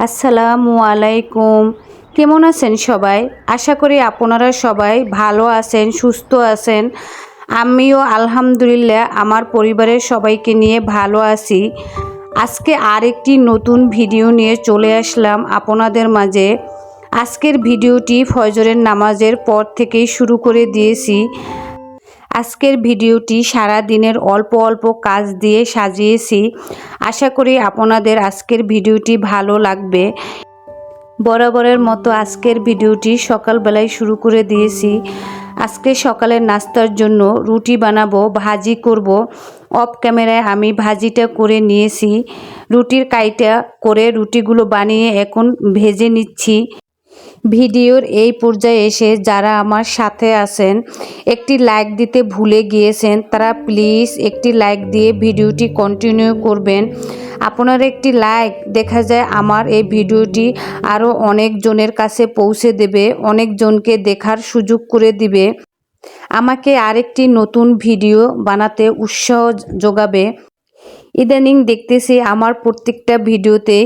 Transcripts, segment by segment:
আসসালামু আলাইকুম। কেমন আছেন সবাই? আশা করি আপনারা সবাই ভালো আছেন, সুস্থ আছেন। আমিও আলহামদুলিল্লাহ আমার পরিবারের সবাইকে নিয়ে ভালো আছি। আজকে আরেকটি নতুন ভিডিও নিয়ে চলে আসলাম আপনাদের মাঝে। আজকের ভিডিওটি ফজরের নামাজের পর থেকেই শুরু করে দিয়েছি। আজকের ভিডিওটি সারা দিনের অল্প অল্প কাজ দিয়ে সাজিয়েছি। আশা করি আপনাদের আজকের ভিডিওটি ভালো লাগবে। বরাবরের মতো আজকের ভিডিওটি সকালবেলায় শুরু করে দিয়েছি। আজকে সকালের নাস্তার জন্য রুটি বানাবো, ভাজি করব। অফ ক্যামেরায় আমি ভাজিটা করে নিয়েছি। রুটির কাইটা করে রুটিগুলো বানিয়ে এখন ভেজে নিচ্ছি। ভিডিওর এই পর্যায়ে এসে যারা আমার সাথে আছেন, একটি লাইক দিতে ভুলে গিয়েছেন, তারা প্লিজ একটি লাইক দিয়ে ভিডিওটি কন্টিনিউ করবেন। আপনার একটি লাইক দেখা যায় আমার এই ভিডিওটি আরও অনেকজনের কাছে পৌঁছে দেবে অনেকজনকে দেখার সুযোগ করে দিবে। আমাকে আরেকটি নতুন ভিডিও বানাতে উৎসাহ যোগাবে। ইদানিং দেখতেছি আমার প্রত্যেকটা ভিডিওতে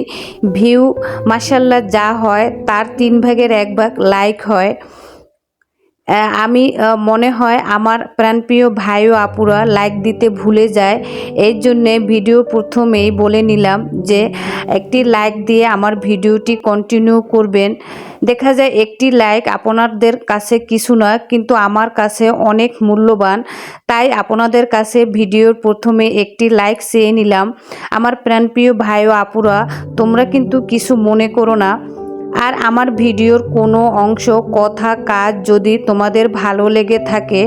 ভিউ মাসাল্লা যা হয়, তার তিন ভাগের এক ভাগ লাইক হয়। আমি মনে হয় আমার প্রাণপ্রিয় ভাই ও আপুরা লাইক দিতে ভুলে যায়। এই জন্যে ভিডিও প্রথমেই বলে নিলাম যে, একটি লাইক দিয়ে আমার ভিডিওটি কন্টিনিউ করবেন। দেখা যায় একটি লাইক আপনাদের কাছে কিছু নয়, কিন্তু আমার কাছে অনেক মূল্যবান। তাই আপনাদের কাছে ভিডিওর প্রথমে একটি লাইক চেয়ে নিলাম। আমার প্রাণপ্রিয় ভাই ও আপুরা, তোমরা কিন্তু কিছু মনে করো না। আর আমার ভিডিওর কোনো অংশ, কথা, কাজ যদি তোমাদের ভালো লেগে থাকে,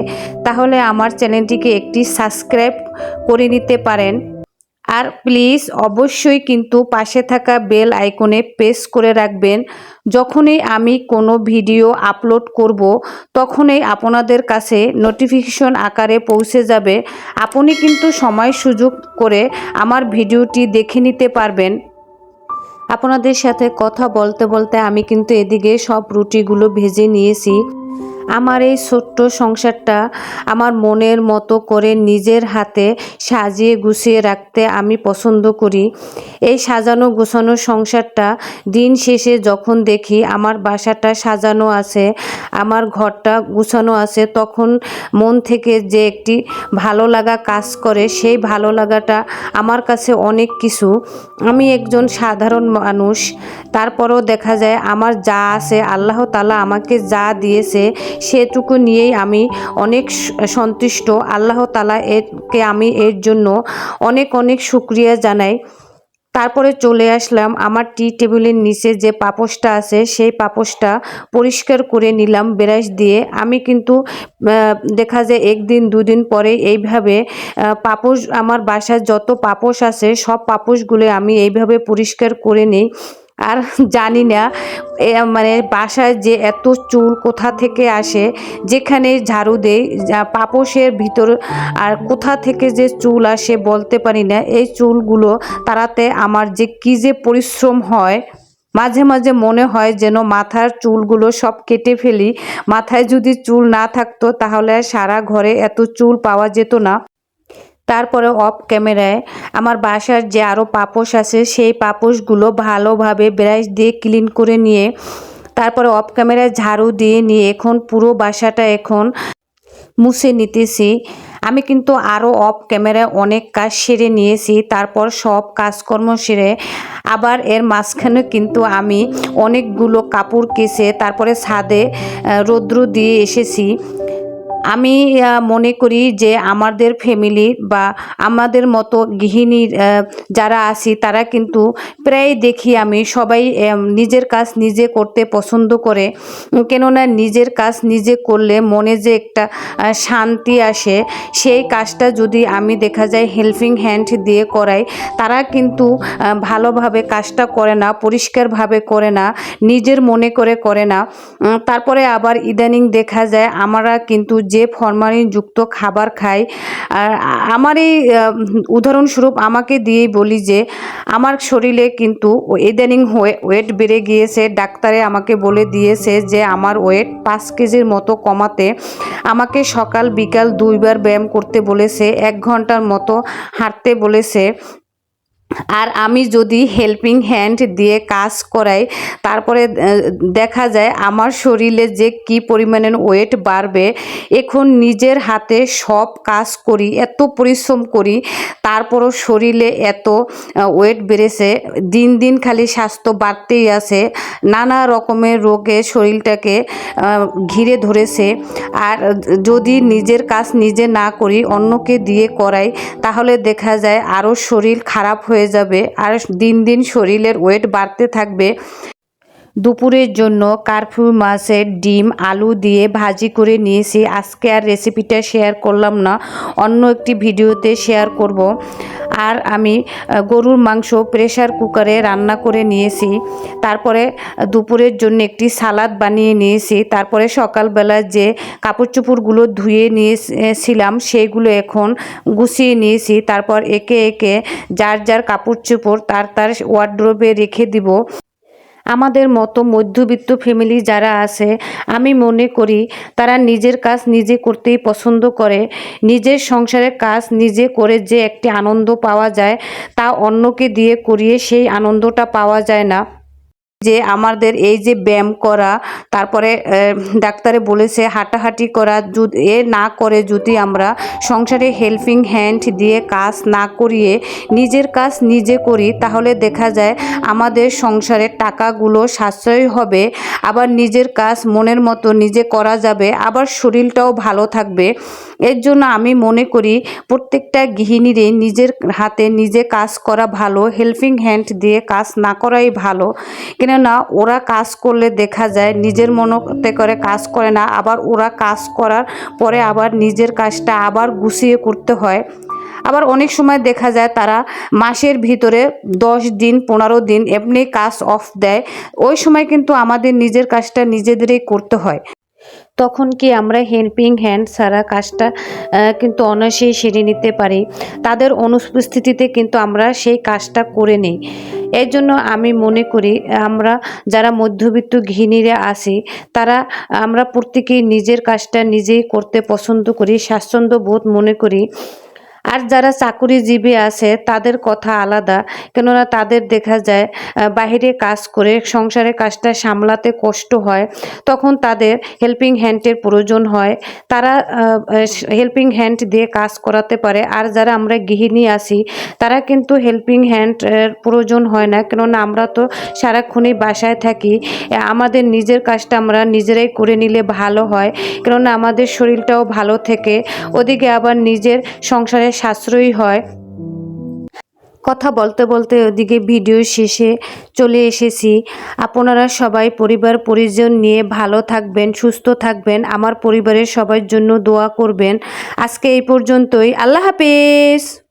তাহলে আমার চ্যানেলটিকে একটি সাবস্ক্রাইব করে নিতে পারেন। আর প্লিজ অবশ্যই কিন্তু পাশে থাকা বেল আইকনে প্রেস করে রাখবেন। যখনই আমি কোনো ভিডিও আপলোড করব, তখনই আপনাদের কাছে নোটিফিকেশন আকারে পৌঁছে যাবে। আপনি কিন্তু সময় সুযোগ করে আমার ভিডিওটি দেখে নিতে পারবেন। আপনাদের সাথে কথা বলতে বলতে আমি কিন্তু এদিকে সব রুটিগুলো ভেজে নিয়েছি। আমার এই ছোট্ট সংসারটা আমার মনের মতো করে নিজের হাতে সাজিয়ে গুছিয়ে রাখতে আমি পছন্দ করি। এই সাজানো গোছানো সংসারটা দিন শেষে যখন দেখি আমার বাসাটা সাজানো আছে, আমার ঘরটা গুছানো আছে, তখন মন থেকে যে একটি ভালো লাগা কাজ করে, সেই ভালো লাগাটা আমার কাছে অনেক কিছু। আমি একজন সাধারণ মানুষ, তারপরেও দেখা যায় আমার যা আছে আল্লাহ তালা আমাকে যা দিয়েছে সেটুকু নিয়েই আমি অনেক সন্তুষ্ট। আল্লাহ তালা এরকে আমি এর জন্য অনেক অনেক শুক্রিয়া জানাই। তারপরে চলে আসলাম আমার টি টেবিলের নিচে যে পাপোশটা আছে, সেই পাপোশটা পরিষ্কার করে নিলাম ব্রাশ দিয়ে। আমি কিন্তু দেখা যায় একদিন, দুদিন পরে এইভাবে পাপোশ, আমার বাসায় যত পাপোশ আছে, সব পাপোশগুলো আমি এইভাবে পরিষ্কার করে নিই। আর জানি না মানে বাসায় যে এত চুল কোথা থেকে আসে, যেখানে ঝাড়ু দেই, যা পাপোশের ভিতর আর কোথা থেকে যে চুল আসে বলতে পারি না। এই চুলগুলো তারাতে আমার যে কী যে পরিশ্রম হয়, মাঝে মাঝে মনে হয় যেন মাথার চুলগুলো সব কেটে ফেলি। মাথায় যদি চুল না থাকতো তাহলে সারা ঘরে এত চুল পাওয়া যেত না। তারপরে অফ ক্যামেরায় আমার বাসার যে আরও পাপোশ আছে, সেই পাপোশগুলো ভালোভাবে ব্রাশ দিয়ে ক্লিন করে নিয়ে, তারপরে অফ ক্যামেরায় ঝাড়ু দিয়ে নিয়ে এখন পুরো বাসাটা এখন মুছে নিতেছি। আমি কিন্তু আরও অফ ক্যামেরায় অনেক কাজ সেরে নিয়েছি, তারপর সব কাজকর্ম সেরে, আবার এর মাঝখানে কিন্তু আমি অনেকগুলো কাপড় কেসে তারপরে ছাদে রৌদ্র দিয়ে এসেছি। আমি মনে করি যে আমাদের ফ্যামিলি বা আমাদের মতো গৃহিণীর যারা আছি, তারা কিন্তু প্রায় দেখি আমি সবাই নিজের কাজ নিজে করতে পছন্দ করে। কেননা নিজের কাজ নিজে করলে মনে যে একটা শান্তি আসে, সেই কাজটা যদি আমি দেখা যায় হেল্পিং হ্যান্ড দিয়ে করাই, তারা কিন্তু ভালোভাবে কাজটা করে না, পরিষ্কারভাবে করে না, নিজের মনে করে করে না। তারপরে আবার ইদানিং দেখা যায়, আমরা কিন্তু যে ফরমালিনযুক্ত খাবার খাই। আর আমার এই উদাহরণস্বরূপ আমাকে দিয়েই বলি যে, আমার শরীরে কিন্তু ইদানিং ওয়েট বেড়ে গিয়েছে। ডাক্তারে আমাকে বলে দিয়েছে যে, আমার ওয়েট পাঁচ কেজির মতো কমাতে। আমাকে সকাল বিকাল দুইবার ব্যায়াম করতে বলেছে, এক ঘণ্টার মতো হাঁটতে বলেছে। আর আমি যদি হেল্পিং হ্যান্ড দিয়ে কাজ করাই, তারপরে দেখা যায় আমার শরীরে যে কি পরিমাণের ওয়েট বাড়বে, এখন নিজের হাতে সব কাজ করি, এত পরিশ্রম করি, তারপরও শরীরে এত ওয়েট বেড়েছে, দিন দিন খালি স্বাস্থ্য বাড়তেই আছে নানা রকমের রোগে শরীরটাকে ঘিরে ধরেছে। আর যদি নিজের কাজ নিজে না করি, অন্যকে দিয়ে করাই, তাহলে দেখা যায় আরও শরীর খারাপ হয়ে যাবে। আর দিন দিন শরীরের ওয়েট বাড়তে থাকবে। দুপুরের জন্য কারফিউ মাছের ডিম, আলু দিয়ে ভাজি করে নিয়েছি। আজকে আর রেসিপিটা শেয়ার করলাম না। অন্য একটি ভিডিওতে শেয়ার করব। আর আমি গরুর মাংস প্রেশার কুকারে রান্না করে নিয়েছি। তারপরে দুপুরের জন্য একটি সালাদ বানিয়ে নিয়েছি। তারপরে সকালবেলা যে কাপড় চোপড়গুলো ধুয়ে নিয়েছিলাম সেইগুলো এখন গুছিয়ে নিয়েছি। তারপর একে একে যার যার কাপড় চোপড় তার তার ওয়ার্ড্রোবে রেখে দিব। আমাদের মতো মধ্যবিত্ত ফ্যামিলি যারা আছে, আমি মনে করি তারা নিজের কাজ নিজে করতেই পছন্দ করে, নিজের সংসারের কাজ নিজে করে যে একটি আনন্দ পাওয়া যায়, তা অন্যকে দিয়ে করিয়ে সেই আনন্দটা পাওয়া যায় না। যে আমাদের এই যে ব্যায়াম করা, তারপরে ডাক্তারে বলেছে হাঁটাহাঁটি করা এ না করে যদি আমরা সংসারে হেল্পিং হ্যান্ড দিয়ে কাজ না করিয়ে নিজের কাজ নিজে করি, তাহলে দেখা যায় আমাদের সংসারের টাকাগুলো সাশ্রয় হবে, আবার নিজের কাজ মনের মতো নিজে করা যাবে, আবার শরীরটাও ভালো থাকবে। এর জন্য আমি মনে করি প্রত্যেকটা গৃহিণীরই নিজের হাতে নিজে কাজ করা ভালো হেল্পিং হ্যান্ড দিয়ে কাজ না করাই ভালো। কেননা ওরা কাজ করলে দেখা যায় নিজের মনতে করে কাজ করে না, আবার ওরা কাজ করার পরে আবার নিজের কাজটা আবার গুছিয়ে করতে হয়। আবার অনেক সময় দেখা যায় তারা মাসের ভিতরে দশ দিন, পনেরো দিন এমনি কাজ অফ দেয়। ওই সময় কিন্তু আমাদের নিজের কাজটা নিজেদেরই করতে হয়। তখন কি আমরা হেল্পিং হ্যান্ড ছাড়া কাজটা কিন্তু অনায়াসেই সেরে নিতে পারি? তাদের অনুপস্থিতিতে কিন্তু আমরা সেই কাজটা করে নিই। এর জন্য আমি মনে করি, আমরা যারা মধ্যবিত্ত ঘিনীরা আছি, তারা, আমরা প্রত্যেকেই নিজের কাজটা নিজেই করতে পছন্দ করি। স্বাচ্ছন্দ্য বোধ মনে করি আর যারা চাকুরিজীবী আছে, তাদের কথা আলাদা। কেননা তাদের দেখা যায় বাইরে কাজ করে সংসারের কাজটা সামলাতে কষ্ট হয়, তখন তাদের হেল্পিং হ্যান্ডের প্রয়োজন হয়। তারা হেল্পিং হ্যান্ড দিয়ে কাজ করাতে পারে। আর যারা আমরা গৃহিণী আছি, তারা কিন্তু হেল্পিং হ্যান্ড প্রয়োজন হয় না। কেননা আমরা তো সারাক্ষণই বাসায় থাকি। আমাদের নিজের কাজটা আমরা নিজেরাই করে নিলে ভালো হয়। কেননা আমাদের শরীরটাও ভালো থেকে। ওদিকে আবার নিজের সংসারে সাশ্রয়ী হয়। কথা বলতে বলতে ওদিকে ভিডিও শেষে চলে এসেছি। আপনারা সবাই পরিবার, পরিজন নিয়ে ভালো থাকবেন, সুস্থ থাকবেন। আমার পরিবারের সবার জন্য দোয়া করবেন। আজকে এই পর্যন্তই। আল্লাহ হাফেজ!